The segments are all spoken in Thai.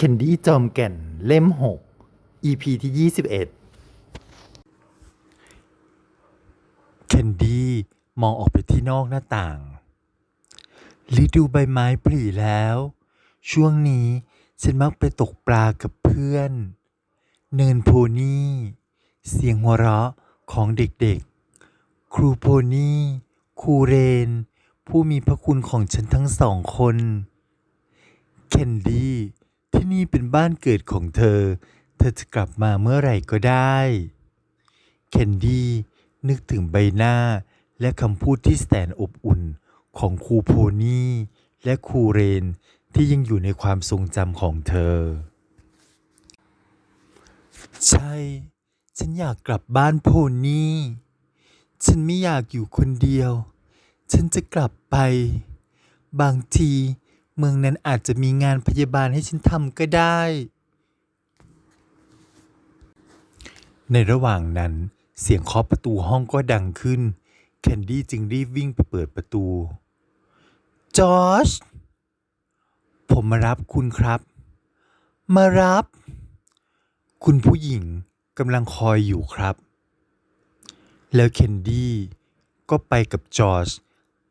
เคนดี้จอมแก่นเล่ม 6 EP ที่ 21 เคนดี้มองออกไปที่นอกหน้าต่าง ฤดูใบไม้ผลิแล้ว ช่วงนี้ฉันมักไปตกปลากับเพื่อน เนินโพนี่ เสียงหัวเราะของเด็กๆ ครูโพนี่ครูเรน ผู้มีพระคุณของฉันทั้งสองคน เคนดี้ นี่เป็นบ้านเกิดของเธอ เธอจะกลับมาเมื่อไหร่ก็ได้ เคนดี้นึกถึงใบหน้าและคำพูดที่แสนอบอุ่นของครูโพนี่และครูเรนที่ยังอยู่ในความทรงจำของเธอ ใช่ ฉันอยากกลับบ้านโพนี่ ฉันไม่อยากอยู่คนเดียว ฉันจะกลับไป บางที เมืองนั้นอาจจะมีงานพยาบาลให้ฉันทำก็ได้ ในระหว่างนั้นเสียงเคาะประตูห้องก็ดังขึ้น แคนดี้จึงรีบวิ่งไปเปิดประตู จอร์จผมมารับคุณครับ มารับ คุณผู้หญิงกำลังคอยอยู่ครับ แล้วเคนดี้ก็ไปกับจอร์จ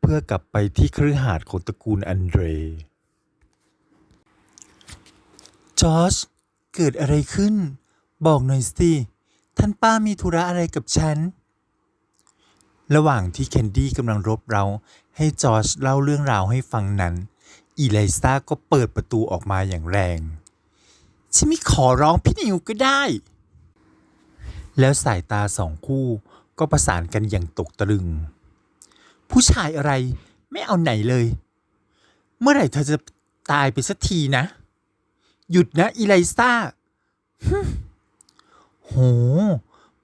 เพื่อกลับไปที่คฤหาสน์ของตระกูลอันเดร จอร์จเกิดอะไรขึ้น บอกหน่อยสิ ท่านป้ามีธุระอะไรกับฉัน ระหว่างที่เคนดี้กำลังรบเราให้จอร์จเล่าเรื่องราวให้ฟังนั้น อีไลซ่าก็เปิดประตูออกมาอย่างแรงฉันไม่ขอร้องพี่นิวก็ได้ แล้วสายตาสองคู่ก็ประสานกันอย่างตกตะลึง ผู้ชายอะไรไม่เอาไหนเลย เมื่อไหร่เธอจะตายไปสักทีนะ หยุดนะอีไลซ่าฮโห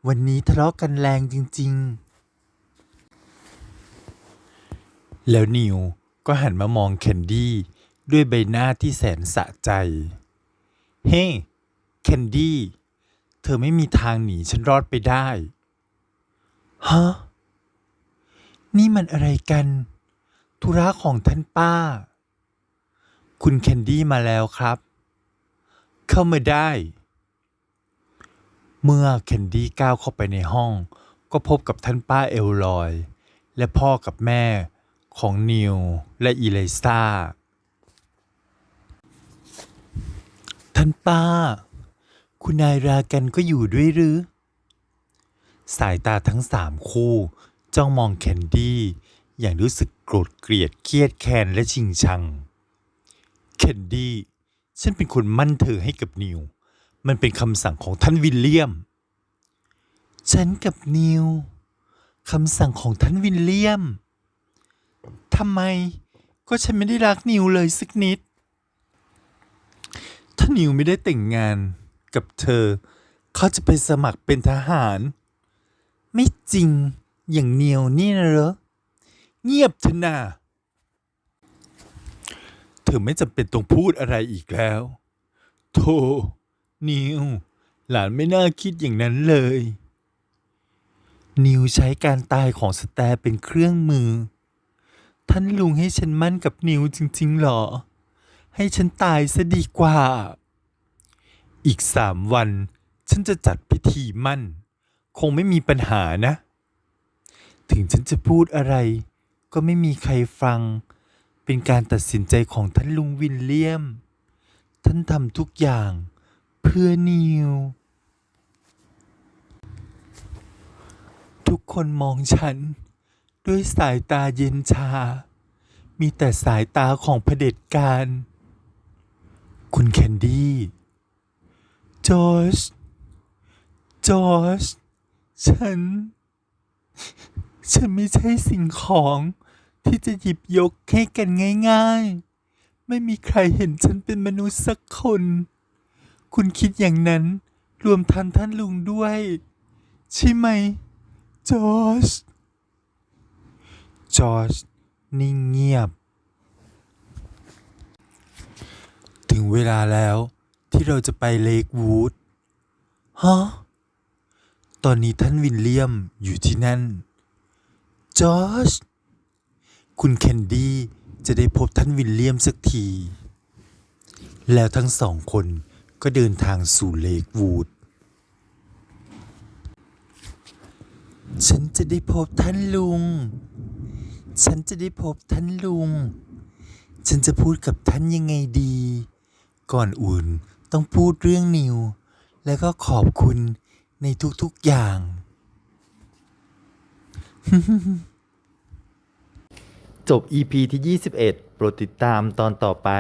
วันนี้ทะเลาะกันแรงจริง ๆ แล้วนิวก็หันมามองแคนดี้ด้วยใบหน้าที่แสนสะใจ เฮ้แคนดี้ เธอไม่มีทางหนีฉันรอดไปได้ ฮะ นี่มันอะไรกัน ธุระของท่านป้า คุณแคนดี้มาแล้วครับ เข้ามาได้ เมื่อแคนดี้ก้าวเข้าไปในห้อง ก็พบกับท่านป้าเอลลอย และพ่อกับแม่ของนิวและอีเลซาท่านป้า คุณนายรากันก็อยู่ด้วยหรือ สายตาทั้งสามคู่จ้องมองแคนดี้อย่างรู้สึกโกรธเกลียดเครียดแค้นและชิงชังแคนดี้ ฉันเป็นคนมั่นเธอให้กับนิว มันเป็นคำสั่งของท่านวิลเลียม ฉันกับนิวคำสั่งของท่านวิลเลียมทำไมก็ฉันไม่ได้รักนิวเลยสักนิด ถ้านิวไม่ได้แต่งงานกับเธอ เขาจะไปสมัครเป็นทหาร ไม่จริงอย่างนิวนี่นะเหรอ เงียบเถอะนา เธอไม่จำเป็นต้องพูดอะไรอีกแล้ว โธ่นิว หลานไม่น่าคิดอย่างนั้นเลย นิวใช้การตายของสแตร์เป็นเครื่องมือ ท่านลุงให้ฉันมั่นกับนิวจริงๆหรอ ให้ฉันตายซะดีกว่า อีกสามวัน ฉันจะจัดพิธีมั่น คงไม่มีปัญหานะ ถึงฉันจะพูดอะไร ก็ไม่มีใครฟัง เป็นการตัดสินใจของท่านลุงวินเลียม ท่านทำทุกอย่างเพื่อนิว ทุกคนมองฉัน ด้วยสายตาเย็นชา มีแต่สายตาของเผด็จการ คุณแคนดี้จอร์จจอร์จฉัน ฉันไม่ใช่สิ่งของ ที่จะหยิบยกให้กันง่าย ๆ ไม่มีใครเห็นฉันเป็นมนุษย์สักคน คุณคิดอย่างนั้นรวมทันท่านลุงด้วย ใช่ไหม จอร์จจอร์จนิ่งเงียบ ถึงเวลาแล้วที่เราจะไปเลกวูด ฮะ ตอนนี้ท่านวินเลียมอยู่ที่นั่น จอร์จ คุณแคนดี้จะได้พบท่านวินเลียมสักที แล้วทั้งสองคนก็เดินทางสู่เลกวูด ฉันจะได้พบท่านลุง ฉันจะได้พบท่านลุง ฉันจะพูดกับท่านยังไงดี ก่อนอื่นต้องพูดเรื่องนิว แล้วก็ขอบคุณในทุกๆอย่าง จบ EP ที่ 21 โปรดติดตามตอนต่อไป